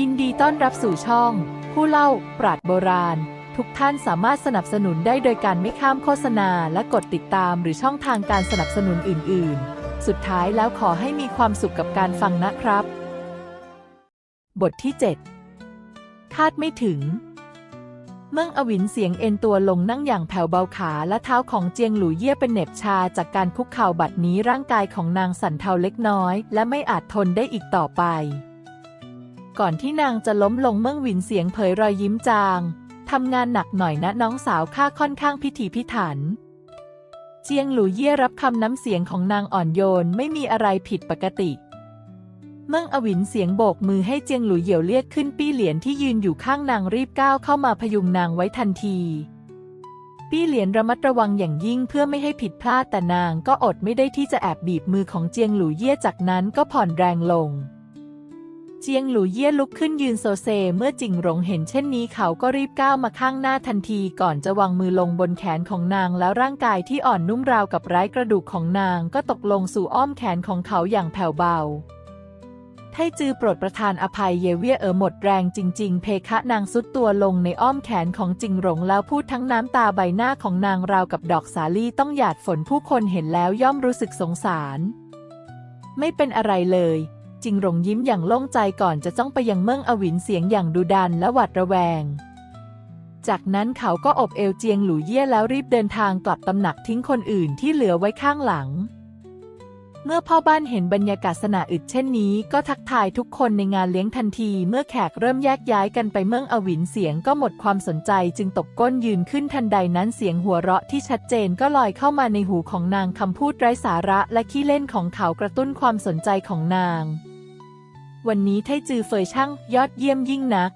ยินดีต้อนรับสู่ช่อง ผู้เล่าปราดโบราณ ทุกท่านสามารถสนับสนุนได้โดยการไม่ข้ามโฆษณาและกดติดตามหรือช่องทางการสนับสนุนอื่น ๆ สุดท้ายแล้วขอให้มีความสุขกับการฟังนะครับ บทที่ 7 คาดไม่ถึง เมื่งอวินเสียงเอ็นตัวลงนั่งอย่างแผ่วเบาขาและเท้าของเจียงหลูเย่เป็นเหน็บชาจากการคุกเข่าบัดนี้ร่างกายของนางสั่นเทาเล็กน้อย และไม่อาจทนได้อีกต่อไป ก่อนที่นางจะล้มลงเมื่งหวินเสียงเผยรอยยิ้มจาง ทำงานหนักหน่อยนะน้องสาวข้าค่อนข้างพิถีพิถัน เจียงหลูเย่รับคำน้ำเสียงของนางอ่อนโยนไม่มีอะไรผิดปกติ เมื่งอวินเสียงโบกมือให้เจียงหลุยเหี่ยวเรียกขึ้นปี้เหลียนที่ยืนอยู่ข้างนางรีบก้าวเข้ามาพยุงนางไว้ทันทีปี้เหลียนระมัดระวังอย่างยิ่งเพื่อไม่ให้ผิดพลาดแต่นางก็อดไม่ได้ที่จะแอบบีบมือของเจียงหลูเย่จากนั้นก็ผ่อนแรงลง จียงหลูเย่ลุกขึ้นยืนโซเซ เมื่อจิงหลงเห็นเช่นนี้เขาก็รีบก้าวมาข้างหน้าทันทีก่อนจะวางมือลงบนแขนของนางแล้วร่างกายที่อ่อนนุ่มราวกับไร้กระดูกของนางก็ตกลงสู่อ้อมแขนของเขาอย่างแผ่วเบาไทจือโปรดประทานอภัยเยเวียเอ๋อหมดแรงจริง ๆ เพคะนางสุดตัวลงในอ้อมแขนของจิงหลงแล้วพูดทั้งน้ำตาใบหน้าของนางราวกับดอกสาลี่ต้องหยาดฝนผู้คนเห็นแล้วย่อมรู้สึกสงสาร ไม่เป็นอะไรเลย จิงหลงยิ้มอย่างโล่งใจก่อนจะจ้องไปยังเมิ่งอวินเสียงอย่างดุดันและหวาดระแวง จากนั้นเขาก็อบเอวเจียงหลูเย่แล้วรีบเดินทางกลับตำหนักทิ้งคนอื่นที่เหลือไว้ข้างหลัง เมื่อพ่อบ้านเห็นบรรยากาศสนาอึดเช่นนี้ ก็ทักทายทุกคนในงานเลี้ยงทันที เมื่อแขกเริ่มแยกย้ายกันไปเมืองอวินเสียงก็หมดความสนใจจึงตกก้นยืนขึ้นทันใดนั้นเสียงหัวเราะที่ชัดเจนก็ลอยเข้ามาในหูของนางคำพูดไร้สาระและขี้เล่นของเขากระตุ้นความสนใจของนาง วันนี้ไทจือเฟยช่างยอดเยี่ยมยิ่งนัก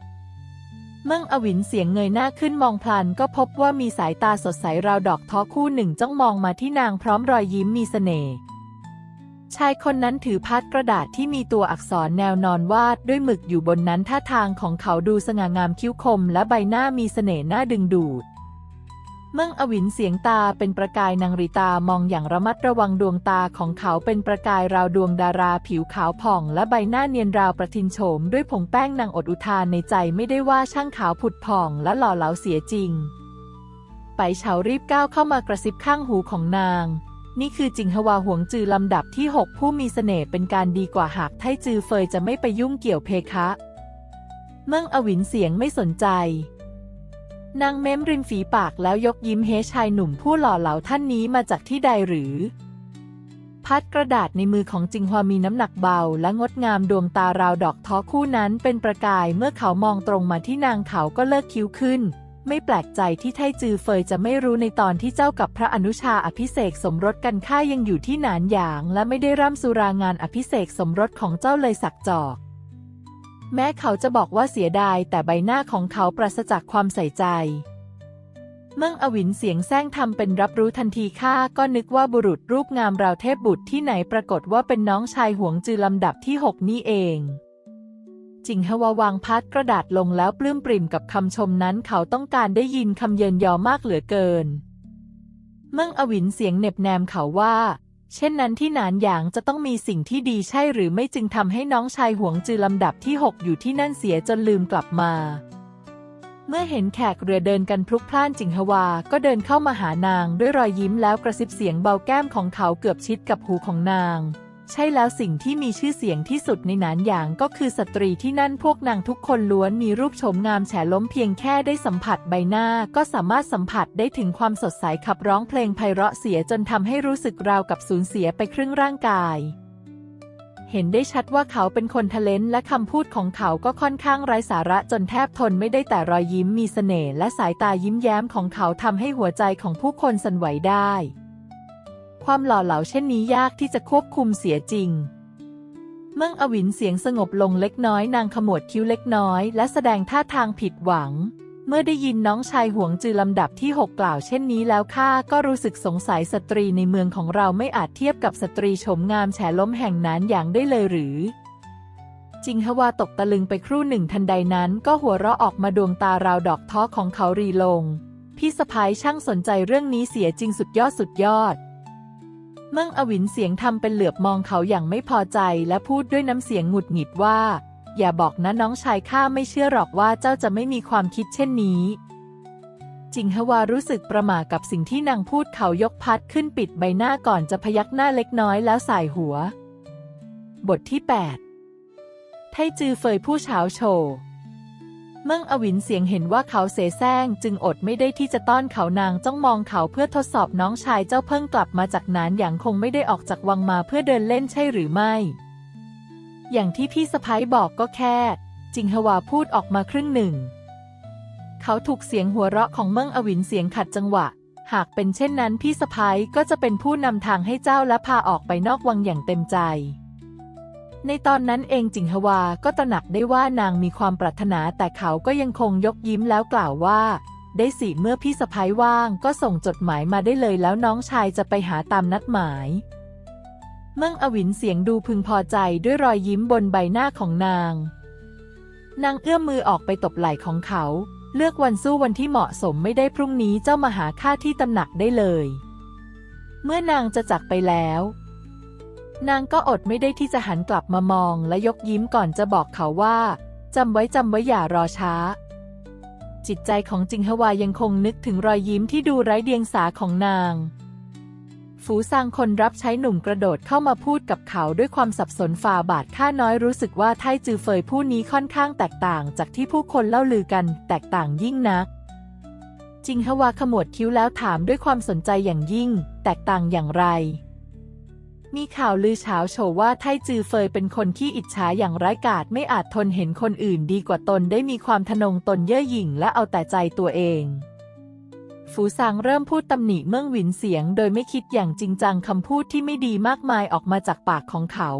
เมื่งอวินเสียงเงยหน้าขึ้นมองพลันก็พบว่ามีสายตาสดใสราวดอกท้อคู่หนึ่งจ้องมองมาที่นางพร้อมรอยยิ้มมีเสน่ห์ชายคนนั้นถือพัดกระดาษที่มีตัวอักษรแนวนอนวาดด้วยหมึกอยู่บนนั้นท่าทางของเขาดูสง่างามคิ้วคมและใบหน้ามีเสน่ห์น่าดึงดูด มื่งอวินเสียงตาเป็นประกายนางริตามองอย่างระมัดระวังดวงตาของเขาเป็นประกายราวดวงดาราผิวขาวผ่อง และใบหน้าเนียนราวประทินโฉมด้วยผงแป้งนางอดอุทานในใจไม่ได้ว่าช่างขาวผุดผ่องและหล่อเหลาเสียจริง ไปเฉารีบก้าวเข้ามากระซิบข้างหูของนาง นี่คือจิงฮวาหวงจือลำดับที่ 6 ผู้มีเสน่ห์เป็นการดีกว่าหากไทจือเฟยจะไม่ไปยุ่งเกี่ยวเพคะ เมื่งอวินเสียงไม่สนใจ นางเม้มริมฝีปากแล้วยกยิ้มเฮชายหนุ่มผู้หล่อเหลาท่านนี้มาจากที่ใดหรือ พัดกระดาษในมือของจิงฮวามีน้ำหนักเบาและงดงามดวงตาราวดอกท้อคู่นั้นเป็นประกายเมื่อเขามองตรงมาที่นางเขาก็เลิกคิ้วขึ้น ไม่แปลกใจที่ไทจือเฟยจะไม่รู้ในตอนที่เจ้ากับพระอนุชาอภิเษกสมรสกันข้ายังอยู่ที่หนานหยาง และไม่ได้ร่ำสุรางานอภิเษกสมรสของเจ้าเลยสักจอก แม้เขาจะบอกว่าเสียดายแต่ใบหน้าของเขาปราศจากความใส่ใจ เมื่งอวินเสียงแซงทำเป็นรับรู้ทันทีข้าก็นึกว่าบุรุษรูปงามราวเทพบุตรที่ไหนปรากฏว่าเป็นน้องชายหวงจือลำดับที่หกนี่เองจิงฮวาวางพัดกระดาษลงแล้วปลื้มปริ่มกับคำชมนั้นเขาต้องการได้ยินคำเยินยอมากเหลือเกิน เมื่งอวินเสียงเหน็บแนมเขาว่า เช่นนั้นที่หนานหยางจะต้องมีสิ่งที่ดีใช่หรือไม่จึงทำให้น้องชายหวงจือลำดับที่ 6 อยู่ที่นั่นเสียจนลืมกลับมา เมื่อเห็นแขกเรือเดินกันพลุกพล่านจิงฮวา ก็เดินเข้ามาหานางด้วยรอยยิ้มแล้วกระซิบเสียงเบาแก้มของเขาเกือบชิดกับหูของนาง ใช่แล้วสิ่งที่มีชื่อเสียงที่สุดในหนานหยางก็คือสตรีที่นั่นพวกนางทุกคนล้วนมีรูปโฉมงามแฉล้มเพียงแค่ได้สัมผัสใบหน้า ก็สามารถสัมผัสได้ถึงความสดใสขับร้องเพลงไพเราะเสียจนทำให้รู้สึกราวกับสูญเสียไปครึ่งร่างกาย เห็นได้ชัดว่าเขาเป็นคนทะเลนและคำพูดของเขาก็ค่อนข้างไร้สาระจนแทบทนไม่ได้แต่รอยยิ้มมีเสน่ห์และสายตายิ้มแย้มของเขาทำให้หัวใจของผู้คนสั่นไหวได้ ความหล่อเหลาเช่นนี้ยากที่จะควบคุมเสียจริง เมื่งอวินเสียงสงบลงเล็กน้อยนางขมวดคิ้วเล็กน้อย และแสดงท่าทางผิดหวัง เมื่อได้ยินน้องชายหวงจือลำดับที่หกกล่าวเช่นนี้แล้วข้าก็รู้สึกสงสัยสตรีในเมืองของเราไม่อาจเทียบกับสตรีโฉมงามแฉล้มแห่งนั้นอย่างได้เลยหรือจิงฮวาตกตะลึงไปครู่หนึ่งทันใดนั้นก็หัวเราะออกมาดวงตาราวดอกท้อของเขารีลง พี่สะพ้ายช่างสนใจเรื่องนี้เสียจริงสุดยอดสุดยอด มื่งอวินเสียงทำเป็นเหลือบมองเขาอย่างไม่พอใจและพูดด้วยน้ำเสียงหงุดหงิดว่า อย่าบอกนะน้องชายข้าไม่เชื่อหรอกว่าเจ้าจะไม่มีความคิดเช่นนี้ จิงฮวารู้สึกประหม่ากับสิ่งที่นางพูดเขายกพัดขึ้นปิดใบหน้าก่อนจะพยักหน้าเล็กน้อยแล้วสายหัว บทที่ 8 ไทจือเฟยผู้เฉาโฉเมื่งอวินเสียงเห็นว่าเขาเสแสร้งจึงอดไม่ได้ที่จะต้อนเขานางจ้องมองเขาเพื่อทดสอบน้องชายเจ้าเพิ่งกลับมาจากนานอย่างคงไม่ได้ออกจากวังมาเพื่อเดินเล่นใช่หรือไม่ อย่างที่พี่สะพ้ยบอกก็แค่ จิงฮวาพูดออกมาครึ่งหนึ่ง เขาถูกเสียงหัวเราะของเมิ่งอวินเสียงขัดจังหวะ หากเป็นเช่นนั้นพี่สะพ้ยก็จะเป็นผู้นำทางให้เจ้าและพาออกไปนอกวังอย่างเต็มใจ ในตอนนั้นเองจิงฮวาก็ตระหนักได้ว่านางมีความปรารถนาแต่เขาก็ยังคงยกยิ้มแล้วกล่าวว่า ได้สิเมื่อพี่สะพ้ยว่างก็ส่งจดหมายมาได้เลยแล้วน้องชายจะไปหาตามนัดหมาย เมื่งอวินเสียงดูพึงพอใจด้วยรอยยิ้มบนใบหน้าของนาง นางเอื้อมมือออกไปตบไหล่ของเขา เลือกวันสู้วันที่เหมาะสมไม่ได้พรุ่งนี้เจ้ามาหาข้าที่ตำหนักได้เลย เมื่อนางจะจากไปแล้ว นางก็อดไม่ได้ที่จะหันกลับมามองและยกยิ้มก่อนจะบอกเขาว่าจำไว้จำไว้อย่ารอช้า จิตใจของจิงฮวายังคงนึกถึงรอยยิ้มที่ดูไร้เดียงสาของนาง ฝูซางคนรับใช้หนุ่มกระโดดเข้ามาพูดกับเขาด้วยความสับสนฝ่าบาทข้าน้อยรู้สึกว่าไทจือเฟยผู้นี้ค่อนข้างแตกต่างจากที่ผู้คนเล่าลือกันแตกต่างยิ่งนักจิงฮวาขมวดคิ้วแล้วถามด้วยความสนใจอย่างยิ่ง แตกต่างอย่างไร มีข่าวลือเฉาโฉว่าไทจือเฟยเป็นคนที่อิจฉาอย่างร้ายกาจไม่อาจทนเห็นคนอื่นดีกว่าตนได้มีความทะนงตนเย่อหยิ่งและเอาแต่ใจตัวเอง ฝูซางเริ่มพูดตำหนิเมื่องหวินเสียงโดยไม่คิดอย่างจริงจังคำพูดที่ไม่ดีมากมายออกมาจากปากของเขา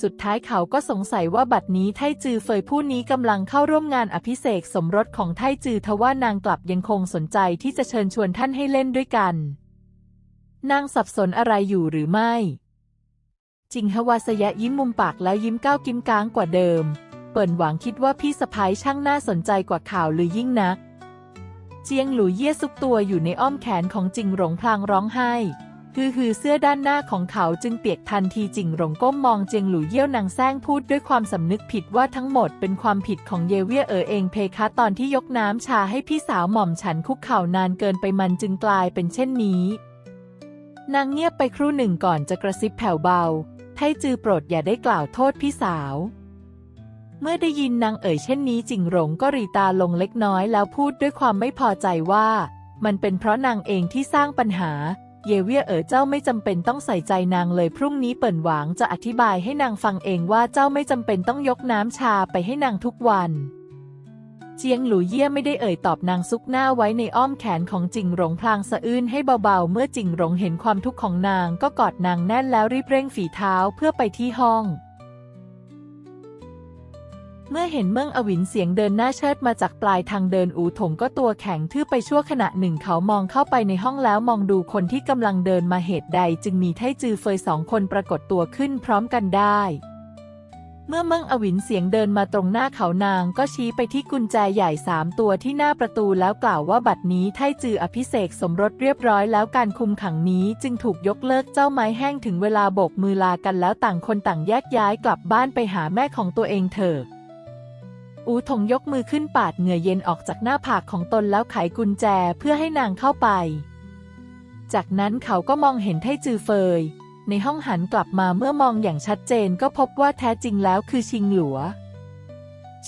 สุดท้ายเขาก็สงสัยว่าบัดนี้ไทจือเฟยผู้นี้กำลังเข้าร่วมงานอภิเษกสมรสของไทจือทว่านางกลับยังคงสนใจที่จะเชิญชวนท่านให้เล่นด้วยกัน นางสับสนอะไรอยู่หรือไม่ จิงฮวาสยะยิ้มมุมปากแล้วยิ้มก้าวกิ้มก้างกว่าเดิม เปิ่นหวังคิดว่าพี่สะพ้ายช่างน่าสนใจกว่าข่าวลือยิ่งนัก เจียงหลูเย่ซุกตัวอยู่ในอ้อมแขนของจิงหลงพลางร้องไห้ฮือฮือเสื้อด้านหน้าของเขาจึงเปียกทันทีจิงหลงก้มมองเจียงหลู่เย่วนางแซงพูดด้วยความสำนึกผิดว่าทั้งหมดเป็นความผิดของเยเวียเอ๋อเองเพคะตอนที่ยกน้ำชาให้พี่สาวหม่อมฉันคุกเข่านานเกินไปมันจึงกลายเป็นเช่นนี้ นางเงียบไปครู่หนึ่งก่อนจะกระซิบแผ่วเบา ไทจือโปรดอย่าได้กล่าวโทษพี่สาว เมื่อได้ยินนางเอ่ยเช่นนี้จิงหลงก็รีตาลงเล็กน้อยแล้วพูดด้วยความไม่พอใจว่า มันเป็นเพราะนางเองที่สร้างปัญหา เยเวียเอ๋อเจ้าไม่จำเป็นต้องใส่ใจนางเลยพรุ่งนี้เปิ่นหวางจะอธิบายให้นางฟังเองว่าเจ้าไม่จำเป็นต้องยกน้ำชาไปให้นางทุกวัน เจียงหลูเยี่ยไม่ได้เอ่ยตอบนางซุกหน้าไว้ในอ้อมแขนของจิงหลงพลางสะอื้นให้เบาๆ เมื่อจิงหลงเห็นความทุกข์ของนางก็กอดนางแน่นแล้วรีบเร่งฝีเท้าเพื่อไปที่ห้อง เมื่อเห็นเมิ่งอวินเสียงเดินหน้าเชิดมาจากปลายทางเดินอูถงก็ตัวแข็งทื่อไปชั่วขณะหนึ่งเขามองเข้าไปในห้องแล้วมองดูคนที่กำลังเดินมาเหตุใด จึงมีไทจือเฟยสองคนปรากฏตัวขึ้นพร้อมกันได้ เมื่อมิ่งอวินเสียงเดินมาตรงหน้าเขานางก็ชี้ไปที่กุญแจใหญ่สามตัวที่หน้าประตูแล้วกล่าวว่าบัดนี้ไทจืออภิเษกสมรสเรียบร้อยแล้วการคุมขังนี้จึงถูกยกเลิกเจ้าไม้แห้งถึงเวลาโบกมือลากันแล้วต่างคนต่างแยกย้ายกลับบ้านไปหาแม่ของตัวเองเถอะอูถงยกมือขึ้นปาดเหงื่อเย็นออกจากหน้าผากของตนแล้วไขกุญแจเพื่อให้นางเข้าไป จากนั้นเขาก็มองเห็นไทจือเฟย ในห้องหันกลับมาเมื่อมองอย่างชัดเจนก็พบว่าแท้จริงแล้วคือชิงหลัว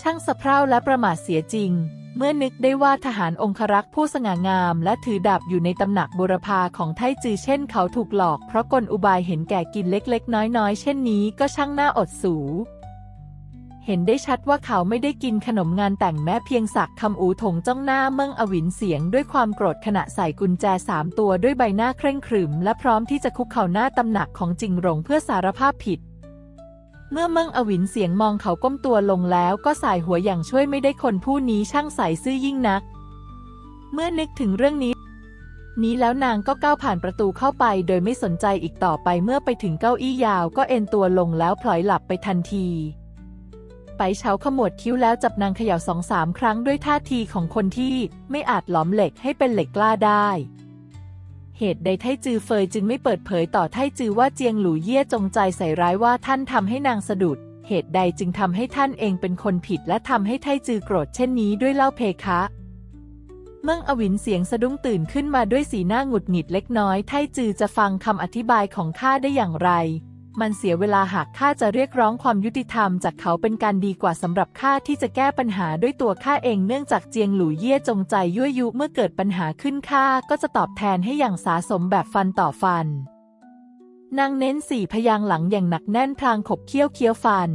ช่างสะเพร่าและประมาทเสียจริง เมื่อนึกได้ว่าทหารองครักษ์ผู้สง่างาม และถือดาบอยู่ในตำหนักบุรพาของไทจือเช่นเขาถูกหลอกเพราะกลอุบายเห็นแก่กินเล็กๆ น้อยๆ เช่นนี้ก็ช่างน่าอดสู เห็นได้ชัดว่าเขาไม่ได้กินขนมงานแต่งแม้เพียงสักคำอูถงจ้องหน้าเมิ่งอวินเสียงด้วยความโกรธขณะใส่กุญแจสามตัวด้วยใบหน้าเคร่งขรึม และพร้อมที่จะคุกเข่าหน้าตำหนักของจิงหลงเพื่อสารภาพผิด เมื่อเมิ่งอวินเสียงมองเขาก้มตัวลงแล้วก็สายหัวอย่างช่วยไม่ได้คนผู้นี้ช่างใส่ซื่อยิ่งนัก เมื่อนึกถึงเรื่องนี้นี้แล้วนางก็ก้าวผ่านประตูเข้าไปโดยไม่สนใจอีกต่อไปเมื่อไปถึงเก้าอี้ยาวก็เอนตัวลงแล้วพลอยหลับไปทันที ไปเฉาขมวดคิ้วแล้วจับนางเขย่าสองสามครั้งด้วยท่าทีของคนที่ไม่อาจหลอมเหล็กให้เป็นเหล็กกล้าได้ เหตุใดไทจือเฟยจึงไม่เปิดเผยต่อไทจือว่าเจียงหลูเย่จงใจใส่ร้ายว่าท่านทำให้นางสะดุด เหตุใดจึงทำให้ท่านเองเป็นคนผิดและทำให้ไทจือโกรธเช่นนี้ด้วยเล่าเพคะเมื่ออวินเสียงสะดุ้งตื่นขึ้นมาด้วยสีหน้าหงุดหงิดเล็กน้อย ไทจือจะฟังคำอธิบายของข้าได้อย่างไร มันเสียเวลาหากข้าจะเรียกร้องความยุติธรรมจากเขาเป็นการดีกว่าสำหรับข้าที่จะแก้ปัญหาด้วยตัวข้าเองเนื่องจากเจียงหลู่เย่จงใจยั่วยุเมื่อเกิดปัญหาขึ้นข้าก็จะตอบแทนให้อย่างสาสมแบบฟันต่อฟันนางเน้นสี่พยางค์หลังอย่างหนักแน่นพลางขบเคี้ยวเคี้ยวฟัน